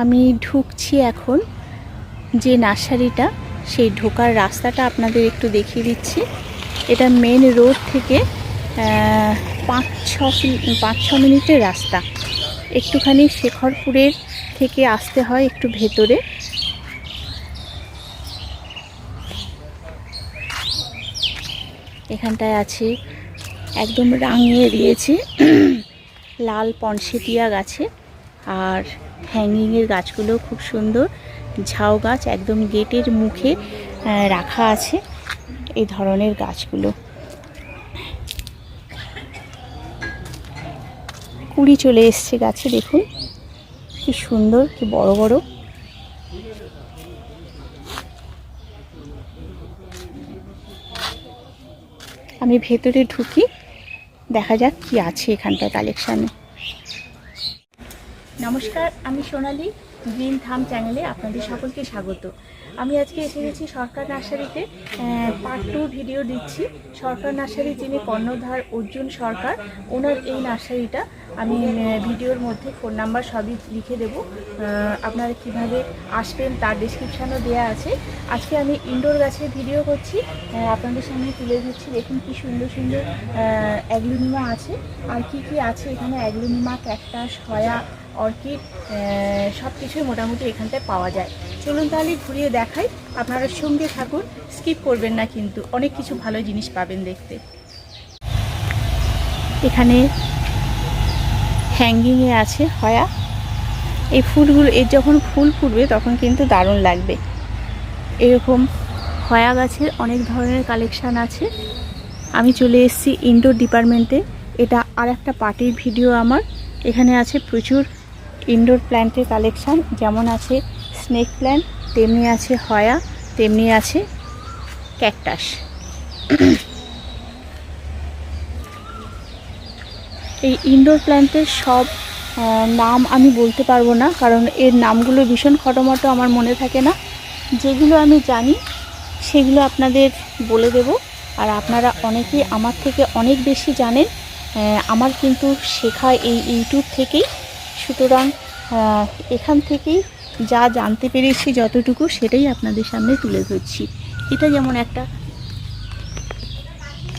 আমি ঢুকছি এখন যে নার্সারিটা, সেই ঢোকার রাস্তাটা আপনাদের একটু দেখিয়ে দিচ্ছি। এটা মেন রোড থেকে পাঁচ, ছ পাঁচ, ছ মিনিটের রাস্তা। একটুখানি শেখরপুরের থেকে আসতে হয় একটু ভেতরে। এখানটায় আছে, একদম রাঙিয়ে দিয়েছে। লাল পনসেটিয়া গাছে। আর হ্যাঙ্গিংয়ের গাছগুলো খুব সুন্দর। ঝাউ গাছ একদম গেটের মুখে রাখা আছে এই ধরনের গাছগুলো। কুড়ি চলে এসছে গাছে, দেখুন। কি সুন্দর, কি বড় বড়। আমি ভেতরে ঢুকি, দেখা যাক কি আছে এখানটায় কালেকশানে নমস্কার, আমি সোনালি, গ্রিন থাম চ্যানেলে আপনাদের সকলকে স্বাগত। আমি আজকে এসে গেছি সরকার নার্সারিতে পার্ট টু ভিডিও দিচ্ছি। সরকার নার্সারি যিনি কর্ণধার অর্জুন সরকার, ওনার এই নার্সারিটা আমি ভিডিওর মধ্যে ফোন নাম্বার সবই লিখে দেবো। আপনারা কীভাবে আসবেন তার ডিসক্রিপশানও দেওয়া আছে। আজকে আমি ইনডোর গাছের ভিডিও করছি। আপনাদের সামনে তুলে দিচ্ছি দেখুন কি সুন্দর সুন্দর অ্যাগ্লোনিমা আছে। আর কি কি আছে এখানে? অ্যাগ্লোনিমা ক্যাকটাস হয়া অর্কিড সব কিছুই মোটামুটি এখানটায় পাওয়া যায়। চলুন তাহলে ঘুরিয়ে দেখাই। আপনারা সঙ্গে থাকুন, স্কিপ করবেন না কিন্তু অনেক কিছু ভালো জিনিস পাবেন দেখতে। এখানে হ্যাঙ্গিংয়ে আছে হয়া। এই ফুলগুলো, এর যখন ফুল ফুটবে তখন কিন্তু দারুণ লাগবে। এরকম হয়া গাছের অনেক ধরনের কালেকশান আছে। আমি চলে এসেছি ইনডোর ডিপার্টমেন্টে এটা আর একটা পার্টির ভিডিও আমার। এখানে আছে প্রচুর ইনডোর প্ল্যান্টের কালেকশান, যেমন আছে স্নেক প্ল্যান্ট, তেমনি আছে হয়া, তেমনি আছে ক্যাকটাস। এই ইনডোর প্ল্যান্টের সব নাম আমি বলতে পারব না, কারণ এর নামগুলো ভীষণ খটোমটো আমার মনে থাকে না। যেগুলো আমি জানি, সেগুলো আপনাদের বলে দেব। আর আপনারা অনেকেই আমার থেকে অনেক বেশি জানেন আমার কিন্তু শেখা এই ইউটিউব থেকেই। সুতরাং এখান থেকেই যা জানতে পেরেছি যতটুকু সেটাই আপনাদের সামনে তুলে ধরছি। এটা যেমন একটা,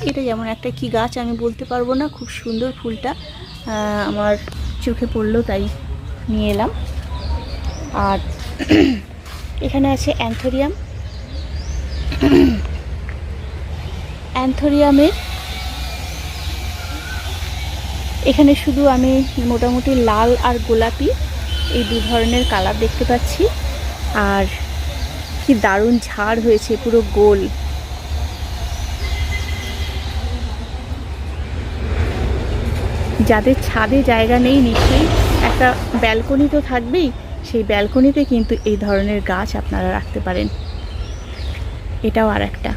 এটা যেমন একটা কি গাছ আমি বলতে পারব না, খুব সুন্দর ফুলটা আমার চোখে পড়ল তাই নিয়ে এলাম। আর এখানে আছে অ্যান্থোরিয়াম। অ্যান্থোরিয়ামের এখানে শুধু আমি মোটামুটি লাল আর গোলাপি এই দু ধরনের কালার দেখতে পাচ্ছি। আর কি দারুণ ঝাড় হয়েছে, পুরো গোল। যাদের ছাদে জায়গা নেই নিশ্চয়ই, একটা ব্যালকনি তো থাকবেই, সেই ব্যালকনিতে কিন্তু এই ধরনের গাছ আপনারা রাখতে পারেন। এটাও আর একটা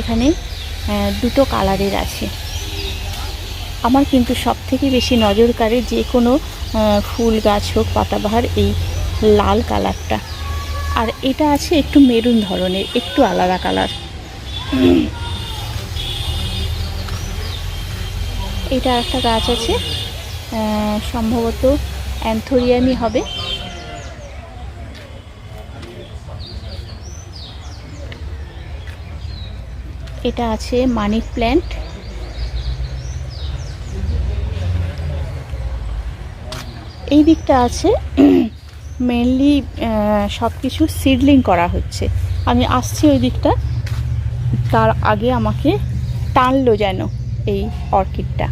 এখানে দুটো কালারের আছে। আমার কিন্তু সব থেকে বেশি নজর কাড়ে যে কোনো ফুল গাছ হোক, পাতাবাহার, এই লাল কালারটা। আর এটা আছে একটু মেরুন ধরনের, একটু আলাদা কালার। এটা একটা গাছ আছে সম্ভবত অ্যান্থোরিয়ামই হবে। এটা আছে মানি প্ল্যান্ট। এই দিকটা আছে মেনলি সব কিছু সিডলিং করা হচ্ছে। আমি আসছি ওই দিকটা, তার আগে আমাকে টানলো যেন এই অর্কিডটা।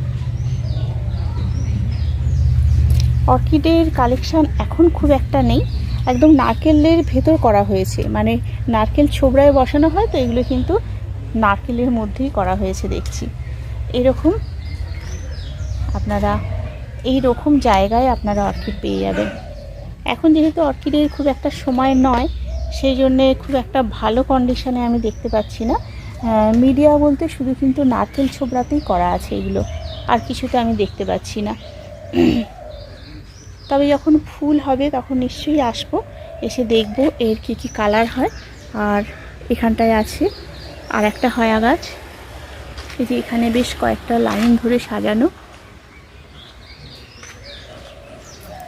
অর্কিডের কালেকশান এখন খুব একটা নেই, একদম নারকেলের ভেতর করা হয়েছে। মানে নারকেল ছোবড়ায় বসানো হয়, তো এগুলো কিন্তু নারকেলের মধ্যেই করা হয়েছে দেখছি। এরকম আপনারা এই রকম জায়গায় আপনারা অর্কিড পেয়ে যাবেন। এখন যেহেতু অর্কিডের খুব একটা সময় নয়, সেই জন্যে খুব একটা ভালো কন্ডিশনে আমি দেখতে পাচ্ছি না। মিডিয়া বলতে শুধু কিন্তু নারকেল ছোবড়াতেই করা আছে এগুলো, আর কিছুতে আমি দেখতে পাচ্ছি না। তবে যখন ফুল হবে তখন নিশ্চয়ই আসব, এসে দেখব এর কি কি কালার হয়। আর এখানটায় আছে আর একটা হয়া গাছ এই যে এখানে বেশ কয়েকটা লাইন ধরে সাজানো।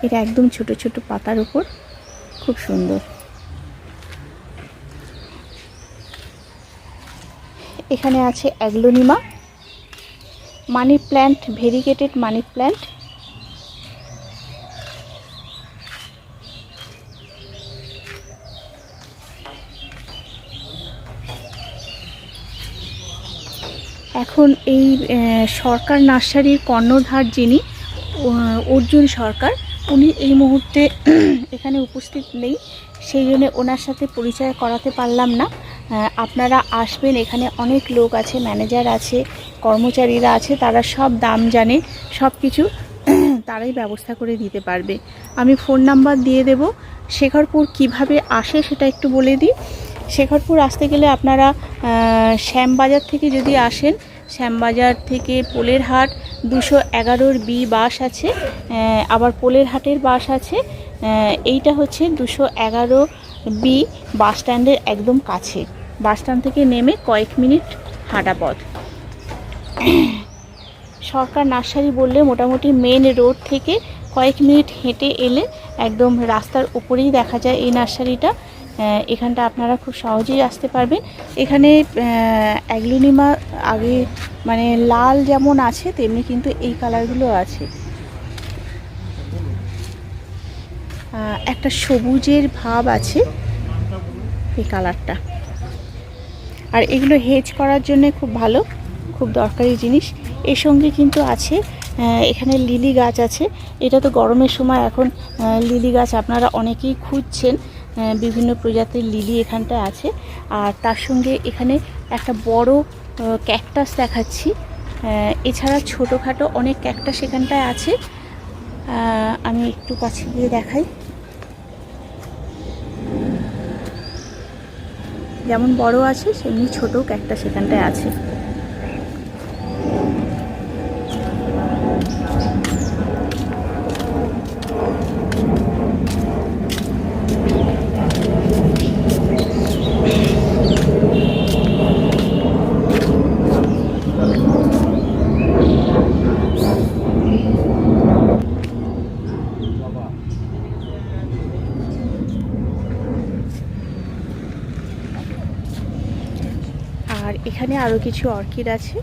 এটা একদম ছোট ছোট পাতার উপর। খুব সুন্দর। এখানে আছে aglaonema. Money plant, variegated money plant. এখন এই সরকার নার্সারির কর্ণধার যিনি অর্জুন সরকার, উনি এই মুহূর্তে এখানে উপস্থিত নেই। সেই জন্য ওনার সাথে পরিচয় করাতে পারলাম না। আপনারা আসবেন, এখানে অনেক লোক আছে, ম্যানেজার আছে, কর্মচারীরা আছে, তারা সব দাম জানে, সব কিছু তারাই ব্যবস্থা করে দিতে পারবে। আমি ফোন নাম্বার দিয়ে দেব। শেখরপুর কীভাবে আসে সেটা একটু বলে দিই। শেখরপুর আসতে গেলে আপনারা শ্যামবাজার থেকে যদি আসেন, শ্যামবাজার থেকে পোলের হাট দুশো এগারোর বি বাস আছে আবার পোলের হাটের বাস আছে এইটা হচ্ছে দুশো এগারো বি বাস স্ট্যান্ডের একদম কাছে। বাস স্ট্যান্ড থেকে নেমে কয়েক মিনিট হাঁটা পথ। সরকার নার্সারি বললে মোটামুটি মেন রোড থেকে কয়েক মিনিট হেঁটে এলে একদম রাস্তার উপরেই দেখা যায় এই নার্সারিটা। এখানটা আপনারা খুব সহজেই আসতে পারবেন। এখানে অ্যাগ্লোনিমা আগে মানে লাল যেমন আছে, তেমনি কিন্তু এই কালারগুলো আছে। একটা সবুজের ভাব আছে এই কালারটা। আর এগুলো হেজ করার জন্য খুব ভালো, খুব দরকারি জিনিস। এর সঙ্গে কিন্তু আছে এখানে লিলি গাছ আছে। এটা তো গরমের সময় এখন লিলি গাছ আপনারা অনেকেই খুঁজছেন। বিভিন্ন প্রজাতির লিলি এখানটায় আছে। আর তার সঙ্গে এখানে একটা বড় ক্যাকটাস দেখাচ্ছি। এছাড়া ছোটোখাটো অনেক ক্যাকটাস এখানটায় আছে। আমি একটু কাছে গিয়ে দেখাই। যেমন বড় আছে, সেমনি ছোটো ক্যাকটাস সেখানটায় আছে। আর এখানে আরও কিছু অর্কিড আছে।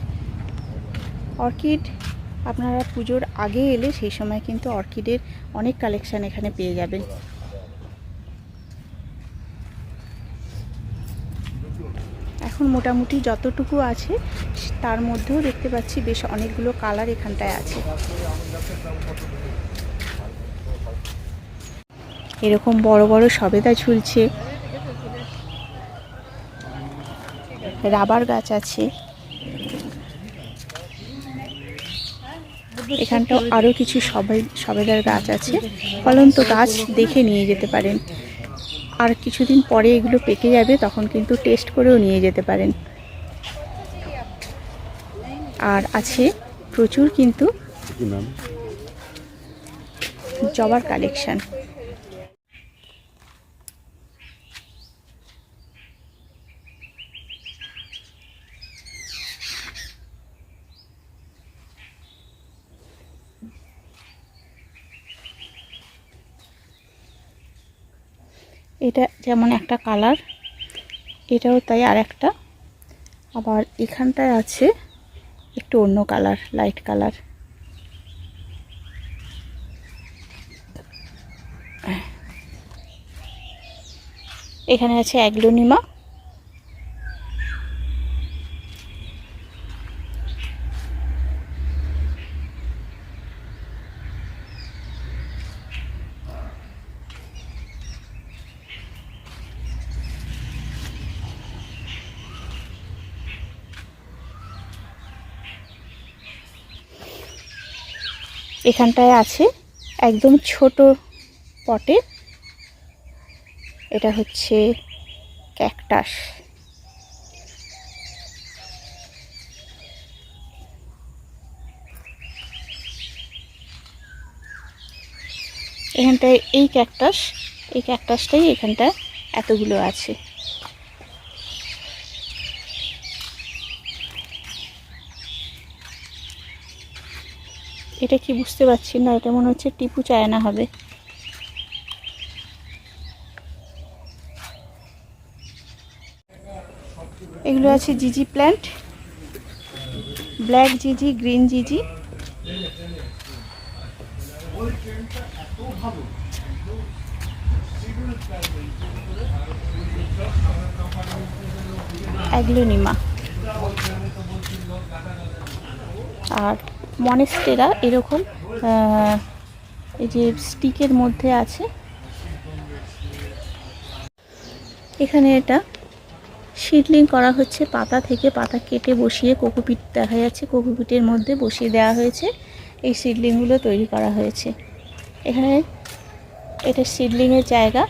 অর্কিড আপনারা পুজোর আগে এলে সেই সময় কিন্তু অর্কিডের অনেক কালেকশান এখানে পেয়ে যাবেন। এখন মোটামুটি যতটুকু আছে, তার মধ্যেও দেখতে পাচ্ছি বেশ অনেকগুলো কালার এখানটায় আছে। এরকম বড় বড় সবেদা ঝুলছে। রাবার গাছ আছে। এখানটাও আরও কিছু সবে সবেদার গাছ আছে। ফলন্ত গাছ দেখে নিয়ে যেতে পারেন। আর কিছুদিন পরে এগুলো পেকে যাবে তখন কিন্তু টেস্ট করেও নিয়ে যেতে পারেন। আর আছে প্রচুর কিন্তু জবার কালেকশন। এটা যেমন একটা কালার, এটাও তাই আর একটা আবার এখানটায় আছে একটু অন্য কালার, লাইট কালার। এখানে আছে অ্যাগ্লোনিমা। এখানটায় আছে একদম ছোট পটে। এটা হচ্ছে ক্যাকটাস। এখানটায় এই ক্যাকটাস, এই ক্যাকটাসটাই এখানটায় এতগুলো আছে। এটা কি বুঝতে পারছি না, এটা মনে হচ্ছে টিপু চায়না হবে। এগুলো আছে জিজি প্ল্যান্ট, ব্ল্যাক জিজি, গ্রিন জিজি। আর মনেস্টেরা এরকম এই যে স্টিকের মধ্যে আছে। এখানে এটা শিডলিং করা হচ্ছে পাতা থেকে, পাতা কেটে বসিয়ে কোকোপিট দেখা যাচ্ছে, কোকোপিটের মধ্যে বসিয়ে দেওয়া হয়েছে। এই সিডলিংগুলো তৈরি করা হয়েছে। এখানে এটা সিডলিংয়ের জায়গা।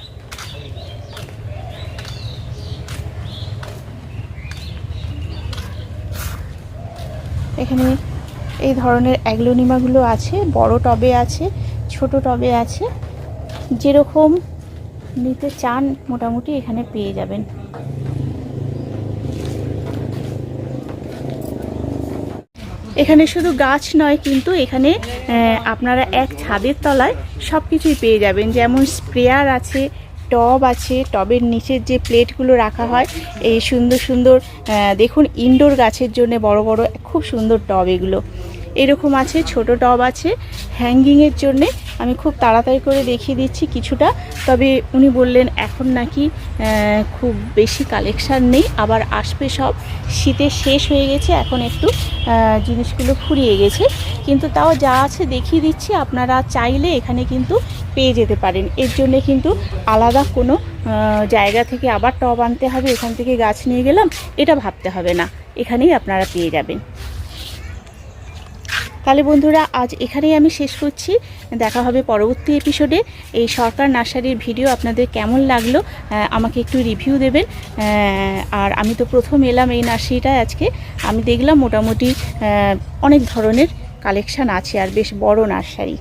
এখানে এই ধরনের অ্যাগলোনিমাগুলো আছে, বড় টবে আছে, ছোট টবে আছে। যেরকম নিতে চান মোটামুটি এখানে পেয়ে যাবেন। এখানে শুধু গাছ নয়, কিন্তু এখানে আপনারা এক ছাদের তলায় সব কিছুই পেয়ে যাবেন। যেমন স্প্রেয়ার আছে, টব আছে, টবের নিচের যে প্লেটগুলো রাখা হয়, এই সুন্দর সুন্দর দেখুন ইনডোর গাছের জন্য বড় বড়, খুব সুন্দর টব এগুলো। এরকম আছে, ছোট টব আছে। হ্যাঙ্গিংয়ের জন্যে আমি খুব তাড়াতাড়ি করে দেখিয়ে দিচ্ছি কিছুটা। তবে উনি বললেন, এখন নাকি খুব বেশি কালেকশান নেই, আবার আসবে সব। শীতে শেষ হয়ে গেছে, এখন একটু জিনিসগুলো ফুরিয়ে গেছে। কিন্তু তাও যা আছে দেখিয়ে দিচ্ছি, আপনারা চাইলে এখানে কিন্তু পেয়ে যেতে পারেন। এর জন্য কিন্তু আলাদা কোনো জায়গা থেকে আবার টব আনতে হবে। এখান থেকে গাছ নিয়ে গেলাম, এটা ভাবতে হবে না। এখানেই আপনারা পেয়ে যাবেন। তাহলে বন্ধুরা, আজ এখানেই আমি শেষ করছি। দেখা হবে পরবর্তী এপিসোডে এই সরকার নার্সারির ভিডিও আপনাদের কেমন লাগল আমাকে একটু রিভিউ দেবেন। আর আমি তো প্রথম এলাম এই নার্সারিটা আজকে। আমি দেখলাম মোটামুটি অনেক ধরনের কালেকশান আছে আর বেশ বড় নার্সারি।